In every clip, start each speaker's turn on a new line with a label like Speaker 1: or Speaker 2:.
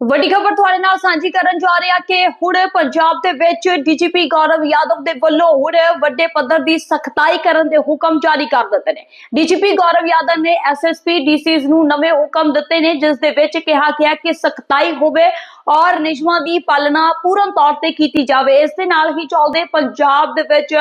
Speaker 1: ਵੱਡੀ ਖਬਰ ਤੁਹਾਡੇ ਨਾਲ ਸਾਂਝੀ ਕਰਨ ਜਾ ਰਹੇ ਹਾਂ ਕਿ ਹੁਣ ਪੰਜਾਬ ਦੇ ਵਿੱਚ ਡੀਜੀਪੀ ਗੌਰਵ ਯਾਦਵ ਦੇ ਵੱਲੋਂ ਹੁਣ ਵੱਡੇ ਪੱਧਰ ਦੀ ਸਖਤਾਈ ਕਰਨ ਦੇ ਹੁਕਮ ਜਾਰੀ ਕਰ ਦਿੱਤੇ ਨੇ। ਡੀਜੀਪੀ ਗੌਰਵ ਯਾਦਵ ਨੇ ਐਸਐਸਪੀ ਡੀਸੀਜ਼ ਨੂੰ ਨਵੇਂ ਹੁਕਮ ਦਿੱਤੇ ਨੇ, ਜਿਸ ਦੇ ਵਿੱਚ ਕਿਹਾ ਗਿਆ ਕਿ ਸਖਤਾਈ ਹੋਵੇ ਔਰ ਨਿਯਮਾਂ ਦੀ ਪਾਲਣਾ ਪੂਰਨ ਤੌਰ ਤੇ ਕੀਤੀ ਜਾਵੇ। ਇਸ ਦੇ ਨਾਲ ਹੀ ਚੱਲਦੇ ਪੰਜਾਬ ਦੇ ਵਿੱਚ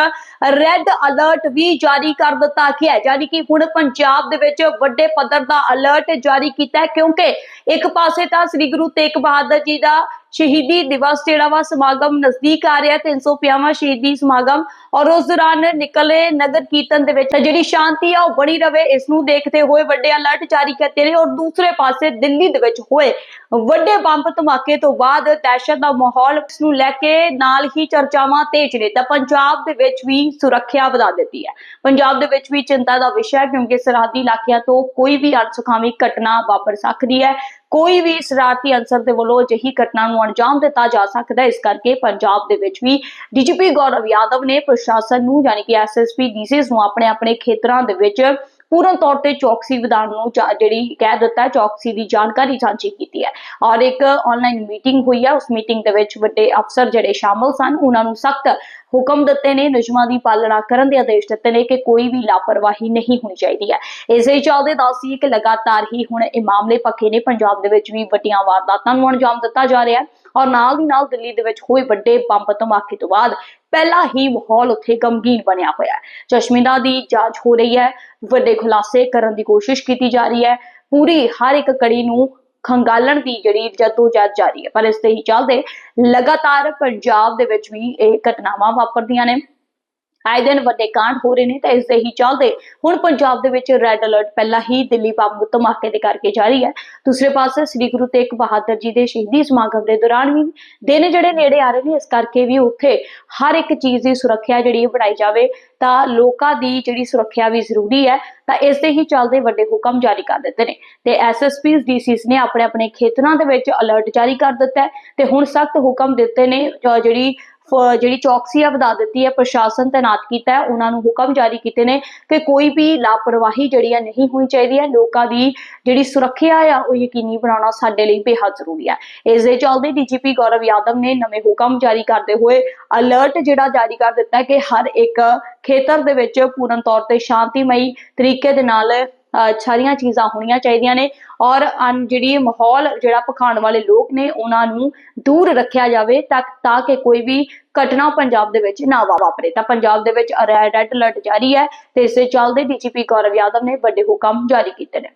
Speaker 1: ਰੈੱਡ ਅਲਰਟ ਵੀ ਜਾਰੀ ਕਰ ਦਿੱਤਾ ਗਿਆ ਹੈ। ਯਾਨੀ ਕਿ ਹੁਣ ਪੰਜਾਬ ਦੇ ਵਿੱਚ ਵੱਡੇ ਪੱਧਰ ਦਾ ਅਲਰਟ ਜਾਰੀ ਕੀਤਾ ਹੈ, ਕਿਉਂਕਿ ਇੱਕ ਪਾਸੇ ਤਾਂ ਸ੍ਰੀ ਗੁਰੂ ਤੇਗ ਬਹਾਦਰ ਜੀ ਦਾ ਸ਼ਹੀਦੀ ਦਿਵਸ ਜਿਹੜਾ ਵਾ ਸਮਾਗਮ ਨਜ਼ਦੀਕ ਆ ਰਿਹਾ 350ਵਾਂ ਸ਼ਹੀਦੀ ਸਮਾਗਮ। ਔਰ ਉਸ ਦੌਰਾਨ ਨਿਕਲੇ ਨਗਰ ਕੀਰਤਨ ਦੇ ਵਿੱਚ ਜਿਹੜੀ ਸ਼ਾਂਤੀ ਆ, ਉਹ ਬਣੀ ਰਵੇ, ਇਸ ਨੂੰ ਦੇਖਦੇ ਹੋਏ ਵੱਡੇ ਅਲਰਟ ਜਾਰੀ ਕੀਤੇ ਨੇ। ਔਰ ਦੂਸਰੇ ਪਾਸੇ ਦਿੱਲੀ ਦੇ ਵਿੱਚ ਹੋਏ ਵੱਡੇ ਬੰਬ ਧਮਾਕੇ ਤੋਂ ਬਾਅਦ ਦਹਿਸ਼ਤ ਦਾ ਮਾਹੌਲ ਇਸ ਨੂੰ ਲੈ ਕੇ ਨਾਲ ਹੀ ਚਰਚਾਵਾਂ ਤੇਜ਼ ਨੇ। ਤਾਂ ਪੰਜਾਬ ਦੇ ਵਿੱਚ ਵੀ ਸੁਰੱਖਿਆ ਵਧਾ ਦਿੱਤੀ ਹੈ। ਪੰਜਾਬ ਦੇ ਵਿੱਚ ਵੀ ਚਿੰਤਾ ਦਾ ਵਿਸ਼ਾ ਹੈ, ਕਿਉਂਕਿ ਸਰਹੱਦੀ ਇਲਾਕਿਆਂ ਤੋਂ ਕੋਈ ਵੀ ਅਣਸੁਖਾਵੀ ਘਟਨਾ ਵਾਪਰ ਸਕਦੀ ਹੈ। ਕੋਈ ਵੀ ਸ਼ਰਾਰਤੀ ਅੰਸਰ ਦੇ ਵੱਲੋਂ ਅਜਿਹੀ ਘਟਨਾ ਨੂੰ ਅੰਜਾਮ ਦਿੱਤਾ ਜਾ ਸਕਦਾ ਹੈ। ਇਸ ਕਰਕੇ ਪੰਜਾਬ ਦੇ ਵਿੱਚ ਵੀ ਡੀਜੀਪੀ ਗੌਰਵ ਯਾਦਵ ਨੇ ਪ੍ਰਸ਼ਾਸਨ ਨੂੰ, ਯਾਨੀ ਕਿ ਐਸਐਸਪੀ ਡੀਸੀਸ ਨੂੰ ਆਪਣੇ ਆਪਣੇ ਖੇਤਰਾਂ ਦੇ ਵਿੱਚ ਪੂਰਨ ਤੌਰ ਤੇ ਚੌਕਸੀ ਵਿਧਾਨ ਨੂੰ ਜਿਹੜੀ ਕਹਿ ਦਿੱਤਾ, ਚੌਕਸੀ ਦੀ ਜਾਣਕਾਰੀ ਸਾਂਝੀ ਕੀਤੀ ਹੈ। ਔਰ ਇੱਕ ਆਨਲਾਈਨ ਮੀਟਿੰਗ ਹੋਈ ਹੈ ਉਸ ਮੀਟਿੰਗ ਦੇ ਵਿੱਚ ਵੱਡੇ ਅਫਸਰ ਜਿਹੜੇ ਸ਼ਾਮਲ ਸਨ, ਉਹਨਾਂ ਨੂੰ ਸਖਤ ਹੁਕਮ ਦਿੱਤੇ ਨੇ, ਨਿਯਮਾਂ ਦੀ ਪਾਲਣਾ ਕਰਨ ਦੇ ਆਦੇਸ਼ ਦਿੱਤੇ ਨੇ ਕਿ ਕੋਈ ਵੀ ਲਾਪਰਵਾਹੀ ਨਹੀਂ ਹੋਣੀ ਚਾਹੀਦੀ ਹੈ। ਇਸੇ ਹੀ ਚੱਲਦੇ ਦੱਸੀਏ ਕਿ ਲਗਾਤਾਰ ਹੀ ਹੁਣ ਇਹ ਮਾਮਲੇ ਪੱਕੇ ਨੇ। ਪੰਜਾਬ ਦੇ ਵਿੱਚ ਵੀ ਵੱਡੀਆਂ ਵਾਰਦਾਤਾਂ ਨੂੰ ਅੰਜਾਮ ਦਿੱਤਾ ਜਾ ਰਿਹਾ ਹੈ। ਔਰ ਨਾਲ ਦੀ ਨਾਲ ਦਿੱਲੀ ਦੇ ਵਿੱਚ ਹੋਏ ਵੱਡੇ ਬੰਬ ਧਮਾਕੇ ਤੋਂ ਬਾਅਦ ਪਹਿਲਾਂ ਹੀ ਮਾਹੌਲ ਉੱਥੇ ਗਮਗੀਨ ਬਣਿਆ ਹੋਇਆ ਹੈ। ਚਸ਼ਮਿੰਦਾ ਦੀ ਜਾਂਚ ਹੋ ਰਹੀ ਹੈ, ਵੱਡੇ ਖੁਲਾਸੇ ਕਰਨ ਦੀ ਕੋਸ਼ਿਸ਼ ਕੀਤੀ ਜਾ ਰਹੀ ਹੈ। ਪੂਰੀ ਹਰ ਇੱਕ ਕੜੀ ਨੂੰ ਖੰਗਾਲਣ ਦੀ ਜਿਹੜੀ ਜਦੋਜਹਿਦ ਜਾਰੀ ਹੈ। ਪਰ ਇਸ ਦੇ ਹੀ ਚੱਲਦੇ ਲਗਾਤਾਰ ਪੰਜਾਬ ਦੇ ਵਿੱਚ ਵੀ ਇਹ ਘਟਨਾਵਾਂ ਵਾਪਰਦੀਆਂ ਨੇ। ਆਏ ਦਿਨ ਵੱਡੇ ਕਾਂਡ ਹੋ ਰਹੇ ਨੇ ਤਾਂ ਇਸ ਦੇ ਹੀ ਚੱਲਦੇ ਹੁਣ ਪੰਜਾਬ ਦੇ ਵਿੱਚ ਰੈੱਡ ਅਲਰਟ ਪਹਿਲਾਂ ਹੀ ਦਿੱਲੀ ਬੰਬ ਧਮਾਕੇ ਦੇ ਕਰਕੇ ਜਾਰੀ ਹੈ। ਦੂਸਰੇ ਪਾਸੇ ਸ੍ਰੀ ਗੁਰੂ ਤੇਗ ਬਹਾਦਰ ਜੀ ਦੇ ਸ਼ਹੀਦੀ ਸਮਾਗਮ ਦੇ ਦੌਰਾਨ ਵੀ ਦਿਨ ਜਿਹੜੇ ਨੇੜੇ ਆ ਰਹੇ ਨੇ, ਇਸ ਕਰਕੇ ਵੀ ਉੱਥੇ ਹਰ ਇੱਕ ਚੀਜ਼ ਦੀ ਸੁਰੱਖਿਆ ਜਿਹੜੀ ਹੈ ਬਣਾਈ ਜਾਵੇ ਤਾਂ ਲੋਕਾਂ ਦੀ ਜਿਹੜੀ ਸੁਰੱਖਿਆ ਵੀ ਜ਼ਰੂਰੀ ਹੈ, ਤਾਂ ਇਸ ਦੇ ਹੀ ਚੱਲਦੇ ਵੱਡੇ ਹੁਕਮ ਜਾਰੀ ਕਰ ਦਿੱਤੇ ਨੇ ਤੇ ਐਸਐਸਪੀਸ ਡੀਸੀਸ ਨੇ ਆਪਣੇ ਆਪਣੇ ਖੇਤਰਾਂ ਦੇ ਵਿੱਚ ਅਲਰਟ ਜਾਰੀ ਕਰ ਦਿੱਤਾ ਹੈ ਤੇ ਹੁਣ ਸਖਤ ਹੁਕਮ ਦਿੱਤੇ ਨੇ ਜਿਹੜੀ ਜਿਹੜੀ ਚੌਕਸੀ ਆ ਵਧਾ ਦਿੱਤੀ ਹੈ, ਪ੍ਰਸ਼ਾਸਨ ਤੈਨਾਤ ਕੀਤਾ ਹੈ, ਉਹਨਾਂ ਨੂੰ ਹੁਕਮ ਜਾਰੀ ਕੀਤੇ ਨੇ ਕਿ ਕੋਈ ਵੀ ਲਾਪਰਵਾਹੀ ਜਿਹੜੀ ਆ ਨਹੀਂ ਹੋਣੀ ਚਾਹੀਦੀ ਹੈ, ਲੋਕਾਂ ਦੀ ਜਿਹੜੀ ਸੁਰੱਖਿਆ ਆ, ਉਹ ਯਕੀਨੀ ਬਣਾਉਣਾ ਸਾਡੇ ਲਈ ਬੇਹੱਦ ਜ਼ਰੂਰੀ ਹੈ। ਇਸ ਦੇ ਚੱਲਦੇ ਡੀਜੀਪੀ ਗੌਰਵ ਯਾਦਵ ਨੇ ਨਵੇਂ ਹੁਕਮ ਜਾਰੀ ਕਰਦੇ ਹੋਏ ਅਲਰਟ ਜਿਹੜਾ ਜਾਰੀ ਕਰ ਦਿੱਤਾ ਕਿ ਹਰ ਇੱਕ ਖੇਤਰ ਦੇ ਵਿੱਚ ਪੂਰਨ ਤੌਰ ਤੇ ਸ਼ਾਂਤੀਮਈ ਤਰੀਕੇ ਦੇ ਨਾਲ ਸਾਰੀਆਂ ਚੀਜ਼ਾਂ ਹੋਣੀਆਂ ਚਾਹੀਦੀਆਂ ਨੇ ਔਰ ਅਨ ਜਿਹੜੀ ਮਾਹੌਲ, ਜਿਹੜਾ ਪਖਾਣ ਵਾਲੇ ਲੋਕ ਨੇ ਉਹਨਾਂ ਨੂੰ ਦੂਰ ਰੱਖਿਆ ਜਾਵੇ ਤਾਂ ਤਾਂ ਕਿ ਕੋਈ ਵੀ ਘਟਨਾ ਪੰਜਾਬ ਦੇ ਵਿੱਚ ਨਾ ਵਾ- ਵਾਪਰੇ। ਤਾਂ ਪੰਜਾਬ ਦੇ ਵਿੱਚ ਰੈੱਡ ਅਲਰਟ ਜਾਰੀ ਹੈ ਤੇ ਇਸੇ ਚੱਲਦੇ ਡੀਜੀਪੀ ਗੌਰਵ ਯਾਦਵ ਨੇ ਵੱਡੇ ਹੁਕਮ ਜਾਰੀ ਕੀਤੇ ਨੇ।